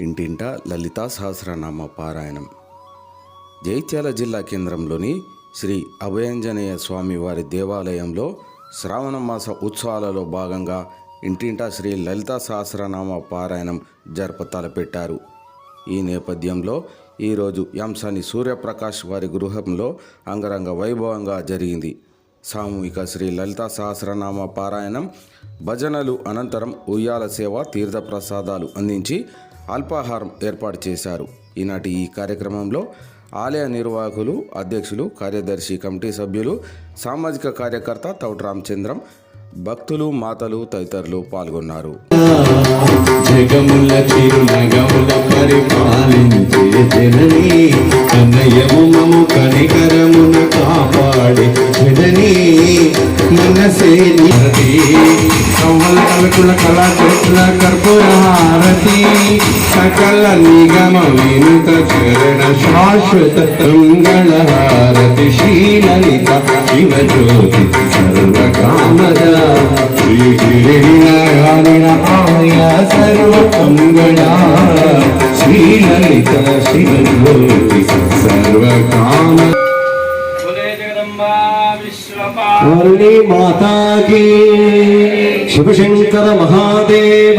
ఇంటింట లలితా సహస్రనామ పారాయణం. జైత్యాల జిల్లా కేంద్రంలోని శ్రీ అభయంజనేయ స్వామి వారి దేవాలయంలో శ్రావణ మాస ఉత్సవాలలో భాగంగా ఇంటింటా శ్రీ లలితా సహస్రనామ పారాయణం జరపతలపెట్టారు ఈ నేపథ్యంలో ఈరోజు యాంసాని సూర్యప్రకాష్ వారి గృహంలో అంగరంగ వైభవంగా జరిగింది. సామూహిక శ్రీ లలితా సహస్రనామ పారాయణం భజనలు అనంతరం ఉయ్యాల సేవ తీర్థప్రసాదాలు అందించి అల్పాహారం ఏర్పాటు చేశారు. ఈనాటి ఈ కార్యక్రమంలో ఆలయ నిర్వాహకులు అధ్యక్షులు కార్యదర్శి కమిటీ సభ్యులు సామాజిక కార్యకర్త తౌట్ రామచంద్రం భక్తులు మాతలు తదితరులు పాల్గొన్నారు. జగముల చిరునగముల పరిపాలించే కన్నయము మము కనికరమున మనసే నిలది సంవల్ కలకుల కళాచతుల కర్పూర హారతి. సకల నిగమ వినుత చరణ శాశ్వత మంగళ హారతి. శ్రీలలిత శివజ్యోతి సర్వకామద. శ్రీ గిరినారాయణ ఆయ సర్వ మంగళ శ్రీలలిత శివజ్యోతి సర్వకామద. మురళీ మాతాకి శివశంకర మహాదేవ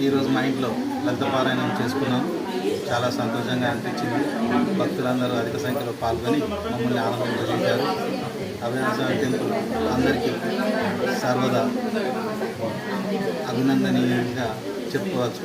ఈరోజు మా ఇంట్లో పెద్ద పారాయణం చేసుకున్నాం చాలా సంతోషంగా అనిపించింది. భక్తులందరూ అధిక సంఖ్యలో పాల్గొని మమ్మల్ని ఆనందింపజేశారు అభినాశ టెంపుల్ అందరికీ సర్వదా అభినందనీయంగా చెప్పుకోవచ్చు.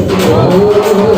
Oh,